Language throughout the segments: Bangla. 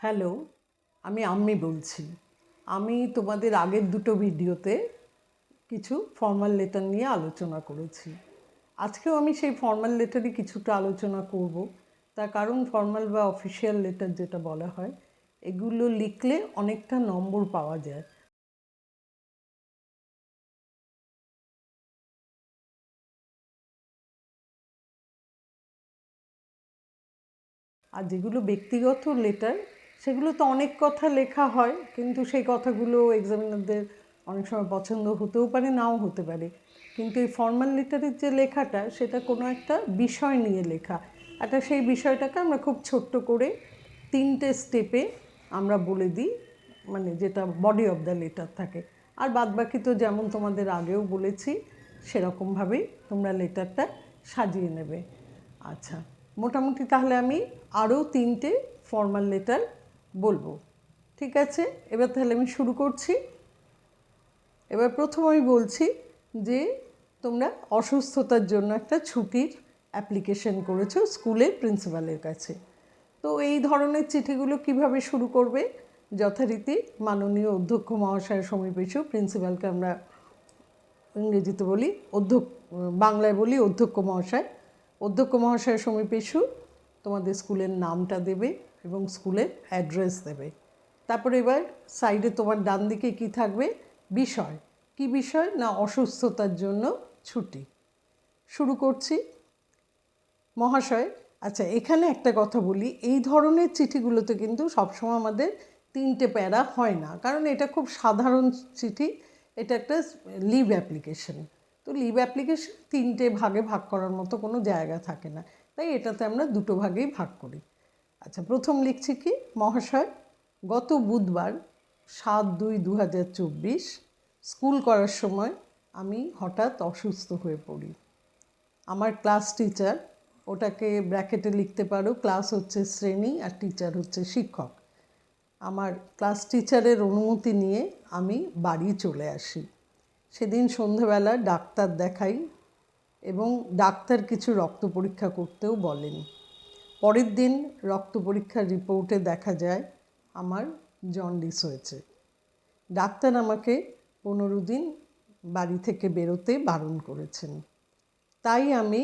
হ্যালো, আমি আম্মি বলছি। আমি তোমাদের আগের দুটো ভিডিওতে কিছু ফর্মাল লেটার নিয়ে আলোচনা করেছি। আজকেও আমি সেই ফর্মাল লেটারই কিছুটা আলোচনা করব। তার কারণ ফর্মাল বা অফিসিয়াল লেটার যেটা বলা হয়, এগুলো লিখলে অনেকটা নম্বর পাওয়া যায়। আর যেগুলো ব্যক্তিগত লেটার সেগুলো তো অনেক কথা লেখা হয়, কিন্তু সেই কথাগুলো এক্সামিনারদের অনেক সময় পছন্দ হতেও পারে, নাও হতে পারে। কিন্তু এই ফর্মাল লেটারের যে লেখাটা, সেটা কোনো একটা বিষয় নিয়ে লেখা। একটা সেই বিষয়টাকে আমরা খুব ছোট্ট করে তিনটে স্টেপে আমরা বলে দিই মানে যেটা বডি অফ দ্য লেটার থাকে। আর বাদবাকি তো যেমন তোমাদের আগেও বলেছি সেরকমভাবেই তোমরা লেটারটা সাজিয়ে নেবে। আচ্ছা মোটামুটি তাহলে আমি আরও তিনটে ফর্মাল লেটার বলব। ঠিক আছে? এবার তাহলে আমি শুরু করছি। এবার প্রথম আমি বলছি যে, তোমরা অসুস্থতার জন্য একটা ছুটির অ্যাপ্লিকেশন করেছ স্কুলের প্রিন্সিপালের কাছে। তো এই ধরনের চিঠিগুলো কীভাবে শুরু করবে? যথারীতি মাননীয় অধ্যক্ষ মহাশয়ের সমীপেশু প্রিন্সিপালকে আমরা ইংরেজিতে বলি অধ্যক্ষ, বাংলায় বলি অধ্যক্ষ মহাশয়। অধ্যক্ষ মহাশয়ের সমীপেশু তোমাদের স্কুলের নামটা দেবে। এবং স্কুলের অ্যাড্রেস দেবে। তারপরে এবার সাইডে তোমার ডান দিকে কি থাকবে? বিষয়। কি বিষয় না অসুস্থতার জন্য ছুটি? শুরু করছি। মহাশয় আচ্ছা এখানে একটা কথা বলি। এই ধরনের চিঠিগুলোতে কিন্তু সবসময় আমাদের তিনটে প্যারা হয় না। কারণ এটা খুব সাধারণ চিঠি। এটা একটা লিভ অ্যাপ্লিকেশন তো লিভ অ্যাপ্লিকেশন তিনটে ভাগে ভাগ করার মতো কোনো জায়গা থাকে না। তাই এটাতে আমরা দুটো ভাগেই ভাগ করি। আচ্ছা প্রথম লিখছি কি? মহাশয়, গত বুধবার সাত দুই দু হাজার চব্বিশ স্কুল করার সময় আমি হঠাৎ অসুস্থ হয়ে পড়ি। আমার ক্লাস টিচার, ওটাকে ব্র্যাকেটে লিখতে পারো, ক্লাস হচ্ছে শ্রেণি আর টিচার হচ্ছে শিক্ষক। আমার ক্লাস টিচারের অনুমতি নিয়ে আমি বাড়ি চলে আসি। সেদিন সন্ধেবেলা ডাক্তার দেখাই এবং ডাক্তার কিছু রক্ত পরীক্ষা করতেও বলেন। পরের দিন রক্ত পরীক্ষার রিপোর্টে দেখা যায় আমার জন্ডিস হয়েছে। ডাক্তার আমাকে পনেরো দিন বাড়ি থেকে বেরোতে বারণ করেছেন। তাই আমি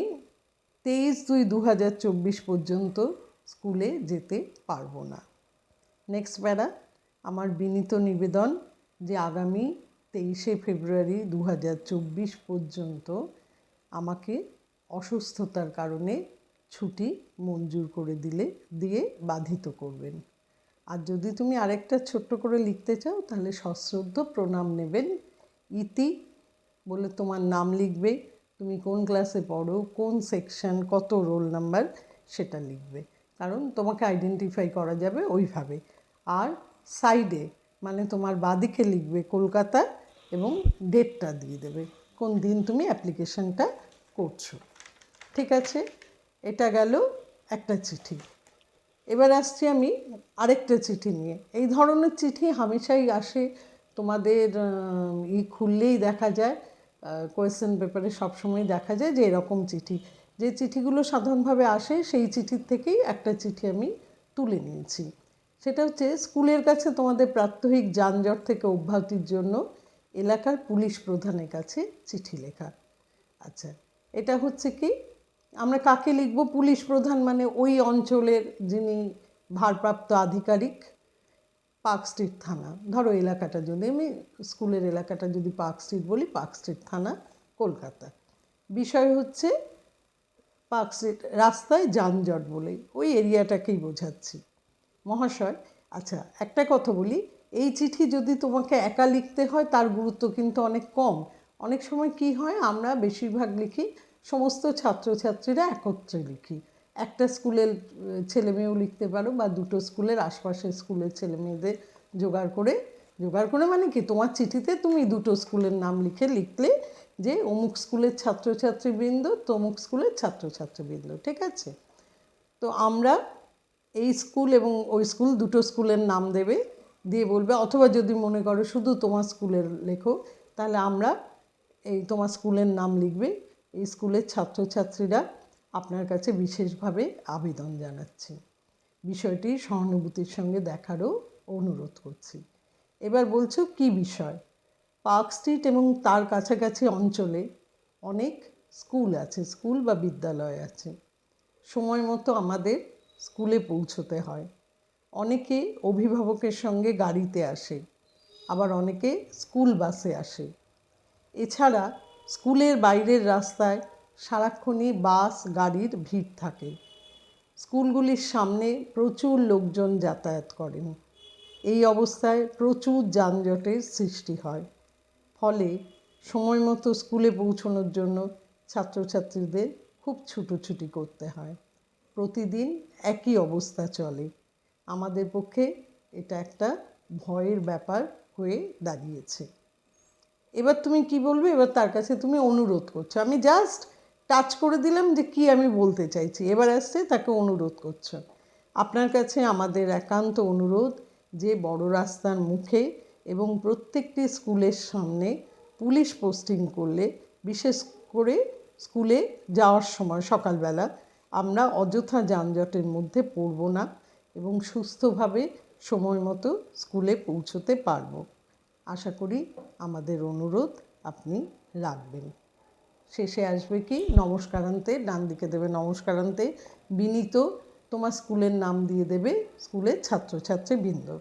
তেইশ দুই দু হাজার চব্বিশ পর্যন্ত স্কুলে যেতে পারব না। নেক্সট প্যারা আমার বিনীত নিবেদন যে আগামী তেইশে ফেব্রুয়ারি দু হাজার চব্বিশ পর্যন্ত আমাকে অসুস্থতার কারণে ছুটি মঞ্জুর করে দিলে, দিয়ে বাধিত করবেন। আর যদি তুমি আরেকটা ছোট্ট করে লিখতে চাও, তাহলে সশ্রদ্ধ প্রণাম নেবেন। ইতি বলে তোমার নাম লিখবে, তুমি কোন ক্লাসে পড়ো, কোন সেকশন কত রোল নাম্বার সেটা লিখবে। কারণ তোমাকে আইডেন্টিফাই করা যাবে ওইভাবে। আর সাইডে মানে তোমার বাদিকে লিখবে কলকাতা এবং ডেটটা দিয়ে দেবে, কোন দিন তুমি অ্যাপ্লিকেশনটা করছ। ঠিক আছে? এটা গেল একটা চিঠি। এবার আসছি আমি আরেকটা চিঠি নিয়ে। এই ধরনের চিঠি হামেশাই আসে তোমাদের ই খুললেই দেখা যায় কোয়েশ্চেন পেপারে সবসময় দেখা যায় যে এরকম চিঠি। যে চিঠিগুলো সাধারণভাবে আসে সেই চিঠির থেকেই একটা চিঠি আমি তুলে নিয়েছি। সেটা হচ্ছে স্কুলের কাছে তোমাদের প্রাত্যহিক যানজট থেকে অব্যাহতির জন্য এলাকার পুলিশ প্রধানের কাছে চিঠি লেখা। আচ্ছা এটা হচ্ছে কি? আমরা কাকে লিখব? পুলিশ প্রধান মানে ওই অঞ্চলের যিনি ভারপ্রাপ্ত আধিকারিক, পার্ক স্ট্রিট থানা। ধরো এলাকাটা যদি, আমি স্কুলের এলাকাটা যদি পার্ক স্ট্রিট বলি, পার্ক স্ট্রিট থানা, কলকাতা। বিষয় হচ্ছে পার্ক স্ট্রিট রাস্তায় যানজট বলে ওই এরিয়াটাকেই বোঝাচ্ছি। মহাশয় আচ্ছা একটা কথা বলি, এই চিঠি যদি তোমাকে একা লিখতে হয়, তার গুরুত্ব কিন্তু অনেক কম। অনেক সময় কি হয়, আমরা বেশিরভাগ লিখি সমস্ত ছাত্রছাত্রীরা একত্রে লিখি। একটা স্কুলের ছেলেমেয়েও লিখতে পারো বা দুটো স্কুলের আশপাশের স্কুলের ছেলেমেয়েদের জোগাড় করে। জোগাড় করে মানে কি? তোমার চিঠিতে তুমি দুটো স্কুলের নাম লিখে লিখলে যে অমুক স্কুলের ছাত্রছাত্রীবৃন্দ, তমুক স্কুলের ছাত্রছাত্রীবৃন্দ, ঠিক আছে? তো আমরা এই স্কুল এবং ওই স্কুল দুটো স্কুলের নাম দেবে, দিয়ে বলবে, অথবা যদি মনে করো শুধু তোমার স্কুলের লেখো, তাহলে আমরা এই তোমার স্কুলের নাম লিখবে। এই স্কুলের ছাত্রছাত্রীরা আপনার কাছে বিশেষভাবে আবেদন জানাচ্ছি। বিষয়টি সহানুভূতির সঙ্গে দেখারও অনুরোধ করছি। এবার বলছো কি বিষয়? পার্ক স্ট্রিট এবং তার কাছাকাছি অঞ্চলে অনেক স্কুল আছে, স্কুল বা বিদ্যালয় আছে। সময় মতো আমাদের স্কুলে পৌঁছতে হয়। অনেকে অভিভাবকের সঙ্গে গাড়িতে আসে, আবার অনেকে স্কুল বাসে আসে। এছাড়া স্কুলের বাইরের রাস্তায় সারাক্ষণই বাস, গাড়ির ভিড় থাকে। স্কুলগুলির সামনে প্রচুর লোকজন যাতায়াত করেন। এই অবস্থায় প্রচুর যানজটের সৃষ্টি হয়। ফলে সময় মতো স্কুলে পৌঁছানোর জন্য ছাত্রছাত্রীদের খুব ছুটোছুটি করতে হয়। প্রতিদিন একই অবস্থা চলে। আমাদের পক্ষে এটা একটা ভয়ের ব্যাপার হয়ে দাঁড়িয়েছে। এবার তুমি কি বলবে? এবার তার কাছে তুমি অনুরোধ করছ। আমি জাস্ট টাচ করে দিলাম যে কি আমি বলতে চাইছি। এবার আসছে তাকে অনুরোধ করছ। আপনার কাছে আমাদের একান্ত অনুরোধ যে বড় রাস্তার মুখে এবং প্রত্যেকটি স্কুলের সামনে পুলিশ পোস্টিং করলে, বিশেষ করে স্কুলে যাওয়ার সময়, সকালবেলা, আমরা অযথা যানজটের মধ্যে পড়ব না এবং সুস্থভাবে সময় মতো স্কুলে পৌঁছতে পারব। আশা করি আমাদের অনুরোধ আপনি রাখবেন। শেষে আসবে কি? নমস্কারান্তে, ডান দিকে দেবে নমস্কারান্তে বিনীত, তোমার স্কুলের নাম দিয়ে দেবে স্কুলের ছাত্রছাত্রী বৃন্দ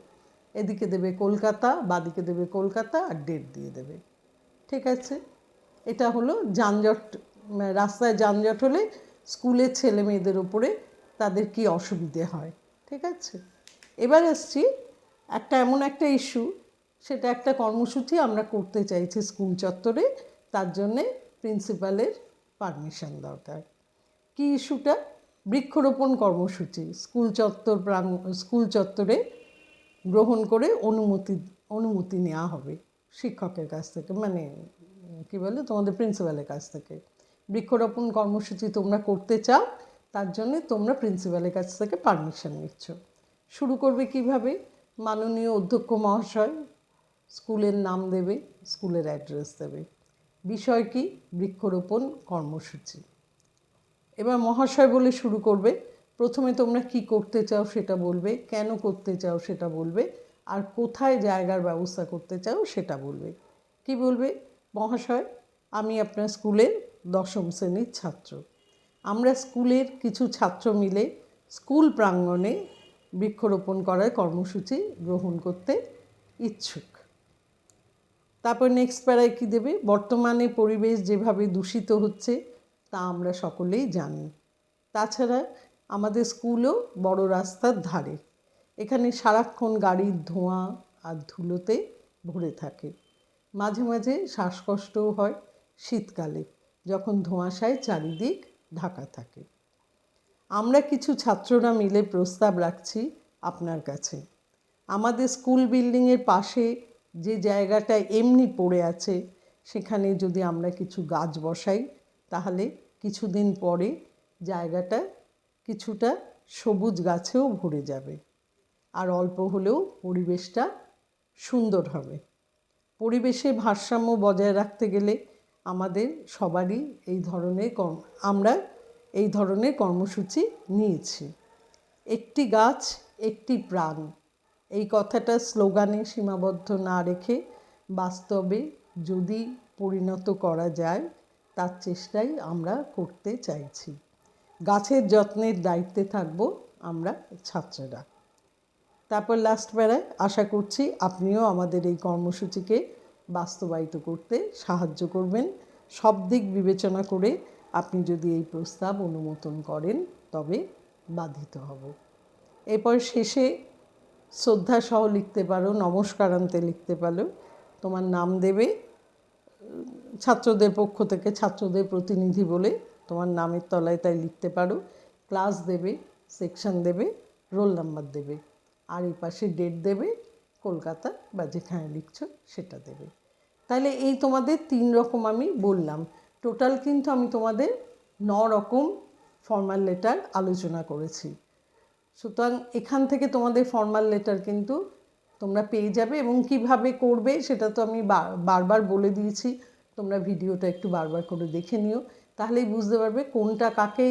এদিকে দেবে কলকাতা, বাদিকে দেবে কলকাতা, আর ডেট দিয়ে দেবে। ঠিক আছে? এটা হলো যানজট রাস্তায় যানজট হলে স্কুলের ছেলে মেয়েদের ওপরে তাদের কি অসুবিধে হয়? ঠিক আছে? এবার আসছি একটা এমন একটা ইস্যু সেটা একটা কর্মসূচি আমরা করতে চাইছি স্কুল চত্বরে, তার জন্যে প্রিন্সিপালের পারমিশন দরকার। কি ইস্যুটা? বৃক্ষরোপণ কর্মসূচি, স্কুল চত্বর প্রাং স্কুল চত্বরে গ্রহণ করে অনুমতি অনুমতি নেওয়া হবে শিক্ষকের কাছ থেকে মানে কী বলে, তোমাদের প্রিন্সিপালের কাছ থেকে। বৃক্ষরোপণ কর্মসূচি তোমরা করতে চাও, তার জন্যে তোমরা প্রিন্সিপালের কাছ থেকে পারমিশন নিচ্ছ। শুরু করবে কীভাবে? মাননীয় অধ্যক্ষ মহাশয় স্কুলের নাম দেবে, স্কুলের অ্যাড্রেস দেবে। বিষয় কি? বৃক্ষরোপণ কর্মসূচি। এবার মহাশয় বলে শুরু করবে, প্রথমে তোমরা কি করতে চাও সেটা বলবে, কেন করতে চাও সেটা বলবে, আর কোথায় জায়গার ব্যবস্থা করতে চাও সেটা বলবে। কি বলবে? মহাশয়, আমি আপনার স্কুলের দশম শ্রেণির ছাত্র। আমরা স্কুলের কিছু ছাত্র মিলে স্কুল প্রাঙ্গণে বৃক্ষরোপণ করার কর্মসূচি গ্রহণ করতে ইচ্ছুক। তারপর নেক্সট প্যারায় কী দেবে? বর্তমানে পরিবেশ যেভাবে দূষিত হচ্ছে, তা আমরা সকলেই জানি। তাছাড়া আমাদের স্কুলও বড় রাস্তার ধারে। এখানে সারাক্ষণ গাড়ির ধোঁয়া আর ধুলোতে ভরে থাকে। মাঝে মাঝে শ্বাসকষ্টও হয় শীতকালে, যখন ধোঁয়াশায় চারিদিক ঢাকা থাকে। আমরা কিছু ছাত্ররা মিলে প্রস্তাব রাখছি আপনার কাছে। আমাদের স্কুল বিল্ডিংয়ের পাশে যে জায়গাটা এমনি পড়ে আছে, সেখানে যদি আমরা কিছু গাছ বসাই, তাহলে কিছুদিন পরে জায়গাটা কিছুটা সবুজ গাছেও ভরে যাবে। আর অল্প হলেও পরিবেশটা সুন্দর হবে। পরিবেশে ভারসাম্য বজায় রাখতে গেলে আমাদের সবারই এই ধরনের কর্ম, আমরা এই ধরনের কর্মসূচি নিয়েছি। একটি গাছ, একটি প্রাণ এই কথাটা স্লোগানে সীমাবদ্ধ না রেখে বাস্তবে যদি পরিণত করা যায়, তার চেষ্টাই আমরা করতে চাইছি। গাছের যত্নের দায়িত্বে থাকব আমরা ছাত্ররা। তারপর লাস্ট বেলায় আশা করছি আপনিও আমাদের এই কর্মসূচিকে বাস্তবায়িত করতে সাহায্য করবেন। সব দিক বিবেচনা করে আপনি যদি এই প্রস্তাব অনুমোদন করেন, তবে বাধিত হব। এরপর শেষে শ্রদ্ধা সহ লিখতে পারো, নমস্কারান্তে লিখতে পারো। তোমার নাম দেবে, ছাত্রদের পক্ষ থেকে ছাত্রদের প্রতিনিধি বলে তোমার নামের তলায় তাই লিখতে পারো। ক্লাস দেবে, সেকশন দেবে, রোল নাম্বার দেবে। আর এই পাশে ডেট দেবে, কলকাতা বা যেখানে লিখছো সেটা দেবে। তাহলে এই তোমাদের তিন রকম আমি বললাম। টোটাল কিন্তু আমি তোমাদের ন রকম ফর্মাল লেটার আলোচনা করেছি। সুতরাং এখান থেকে তোমাদের ফর্মাল লেটার কিন্তু তোমরা পেয়ে যাবে এবং কীভাবে করবে সেটা তো আমি বারবার বলে দিয়েছি। তোমরা ভিডিওটা একটু বারবার করে দেখে নিও। তাহলেই বুঝতে পারবে কোনটা কাকে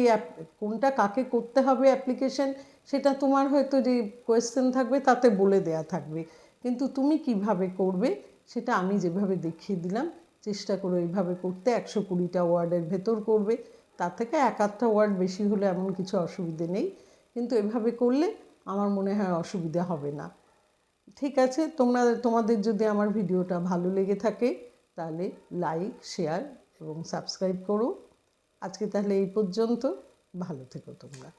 কোনটা কাকে করতে হবে অ্যাপ্লিকেশন সেটা তোমার হয়তো যে কোয়েশ্চেন থাকবে তাতে বলে দেয়া থাকবে। কিন্তু তুমি কীভাবে করবে সেটা আমি যেভাবে দেখিয়ে দিলাম, চেষ্টা করো এইভাবে করতে একশো কুড়িটা ওয়ার্ডের ভেতর করবে। তার থেকে এক আধটা ওয়ার্ড বেশি হলে এমন কিছু অসুবিধে নেই। কিন্তু এভাবে করলে আমার মনে হয় অসুবিধা হবে না। ঠিক আছে, তোমরা, তোমাদের যদি আমার ভিডিওটা ভালো লেগে থাকে, তাহলে লাইক শেয়ার এবং সাবস্ক্রাইব করো। আজকে তাহলে এই পর্যন্ত। ভালো থেকো তোমরা।